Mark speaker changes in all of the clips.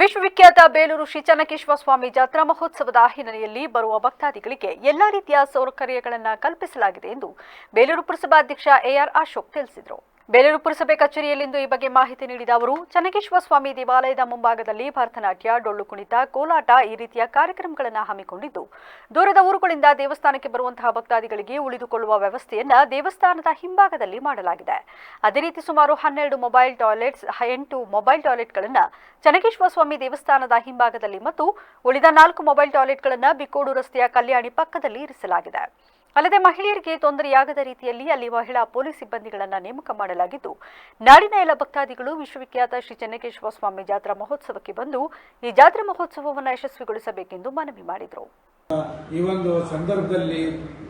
Speaker 1: ವಿಶ್ವವಿಖ್ಯಾತ ಬೇಲೂರು ಶ್ರೀ ಚನ್ನಕೇಶ್ವರ ಸ್ವಾಮಿ ಜಾತ್ರಾ ಮಹೋತ್ಸವದ ಹಿನ್ನೆಲೆಯಲ್ಲಿ ಬರುವ ಭಕ್ತಾದಿಗಳಿಗೆ ಎಲ್ಲಾ ರೀತಿಯ ಸೌಕರ್ಯಗಳನ್ನು ಕಲ್ಪಿಸಲಾಗಿದೆ ಎಂದು ಬೇಲೂರು ಪುರಸಭಾಧ್ಯಕ್ಷ ಎಆರ್ ಅಶೋಕ್ ತಿಳಿಸಿದರು. ಬೇಲೂರು ಪುರಸಭೆ ಕಚೇರಿಯಲ್ಲಿಂದು ಈ ಬಗ್ಗೆ ಮಾಹಿತಿ ನೀಡಿದ ಅವರು ಚನ್ನಕೇಶ್ವರ ಸ್ವಾಮಿ ದೇವಾಲಯದ ಮುಂಭಾಗದಲ್ಲಿ ಭರತನಾಟ್ಯ, ಡೊಳ್ಳು ಕುಣಿತ, ಕೋಲಾಟ ಈ ರೀತಿಯ ಕಾರ್ಯಕ್ರಮಗಳನ್ನು ಹಮ್ಮಿಕೊಂಡಿದ್ದು. ದೂರದ ಊರುಗಳಿಂದ ದೇವಸ್ಥಾನಕ್ಕೆ ಬರುವಂತಹ ಭಕ್ತಾದಿಗಳಿಗೆ ಉಳಿದುಕೊಳ್ಳುವ ವ್ಯವಸ್ಥೆಯನ್ನು ದೇವಸ್ಥಾನದ ಹಿಂಭಾಗದಲ್ಲಿ ಮಾಡಲಾಗಿದೆ. ಅದೇ ರೀತಿ ಸುಮಾರು ಹನ್ನೆರಡು ಮೊಬೈಲ್ ಟಾಯ್ಲೆಟ್ಸ್ ಎಂಟು ಮೊಬೈಲ್ ಟಾಯ್ಲೆಟ್ಗಳನ್ನು ಚನ್ನಕೇಶ್ವರ ಸ್ವಾಮಿ ದೇವಸ್ಥಾನದ ಹಿಂಭಾಗದಲ್ಲಿ ಮತ್ತು ಉಳಿದ ನಾಲ್ಕು ಮೊಬೈಲ್ ಟಾಯ್ಲೆಟ್ಗಳನ್ನು ಬಿಕ್ಕೋಡು ರಸ್ತೆಯ ಕಲ್ಯಾಣಿ ಪಕ್ಕದಲ್ಲಿ ಇರಿಸಲಾಗಿದೆ. ಅಲ್ಲದೆ ಮಹಿಳೆಯರಿಗೆ ತೊಂದರೆಯಾಗದ ರೀತಿಯಲ್ಲಿ ಅಲ್ಲಿ ಮಹಿಳಾ ಪೊಲೀಸ್ ಸಿಬ್ಬಂದಿಗಳನ್ನು ನೇಮಕ ಮಾಡಲಾಗಿದ್ದು, ನಾಡಿನ ಎಲ್ಲ ಭಕ್ತಾದಿಗಳು ವಿಶ್ವವಿಖ್ಯಾತ ಶ್ರೀ ಚೆನ್ನಕೇಶ್ವರ ಸ್ವಾಮಿ ಜಾತ್ರಾ ಮಹೋತ್ಸವಕ್ಕೆ ಬಂದು ಈ ಜಾತ್ರಾ ಮಹೋತ್ಸವವನ್ನು ಯಶಸ್ವಿಗೊಳಿಸಬೇಕೆಂದು ಮನವಿ ಮಾಡಿದರು.
Speaker 2: ಈ ಒಂದು ಸಂದರ್ಭದಲ್ಲಿ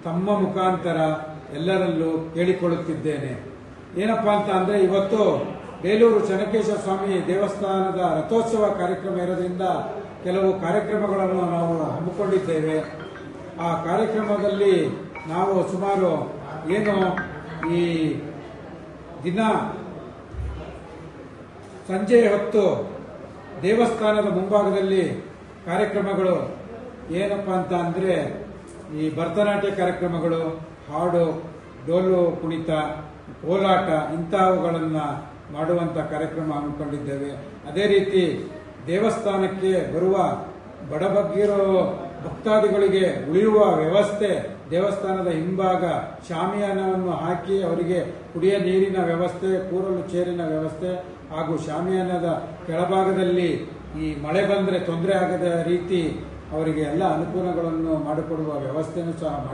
Speaker 2: ತಮ್ಮ ಮುಖಾಂತರ ಎಲ್ಲರಲ್ಲೂ ಕೇಳಿಕೊಳ್ಳುತ್ತಿದ್ದೇನೆ ಏನಪ್ಪಾ ಅಂತ ಅಂದ್ರೆ ಇವತ್ತು ಬೇಲೂರು ಚೆನ್ನಕೇಶ್ವರ ಸ್ವಾಮಿ ದೇವಸ್ಥಾನದ ರಥೋತ್ಸವ ಕಾರ್ಯಕ್ರಮ ಇರೋದ್ರಿಂದ ಕೆಲವು ಕಾರ್ಯಕ್ರಮಗಳನ್ನು ನಾವು ಹಮ್ಮಿಕೊಂಡಿದ್ದೇವೆ. ಆ ಕಾರ್ಯಕ್ರಮದಲ್ಲಿ ನಾವು ಸುಮಾರು ಏನು ಈ ದಿನ ಸಂಜೆ ಹೊತ್ತು ದೇವಸ್ಥಾನದ ಮುಂಭಾಗದಲ್ಲಿ ಕಾರ್ಯಕ್ರಮಗಳು ಏನಪ್ಪ ಅಂತ ಅಂದರೆ ಈ ಭರತನಾಟ್ಯ ಕಾರ್ಯಕ್ರಮಗಳು, ಹಾಡು, ಡೋಲು ಕುಣಿತ, ಕೋಲಾಟ ಇಂಥವುಗಳನ್ನು ಮಾಡುವಂಥ ಕಾರ್ಯಕ್ರಮ ಹಮ್ಮಿಕೊಂಡಿದ್ದೇವೆ. ಅದೇ ರೀತಿ ದೇವಸ್ಥಾನಕ್ಕೆ ಬರುವ ಬಡಬಗ್ಗಿರೋ ಭಕ್ತಾದಿಗಳಿಗೆ ಉಳಿಯುವ ವ್ಯವಸ್ಥೆ, ದೇವಸ್ಥಾನದ ಹಿಂಭಾಗ, ಶಾಮಿಯಾನವನ್ನು ಹಾಕಿ ಅವರಿಗೆ ಕುಡಿಯ ನೀರಿನ ವ್ಯವಸ್ಥೆ, ಕೂರಲು ಚೇರಿನ ವ್ಯವಸ್ಥೆ ಹಾಗೂ ಶಾಮಿಯಾನದ ಕೆಳಭಾಗದಲ್ಲಿ ಈ ಮಳೆ ಬಂದರೆ ತೊಂದರೆ ಆಗದ ರೀತಿ ಅವರಿಗೆ ಎಲ್ಲ ಅನುಕೂಲಗಳನ್ನು ಮಾಡಿಕೊಡುವ ವ್ಯವಸ್ಥೆಯನ್ನು ಸಹ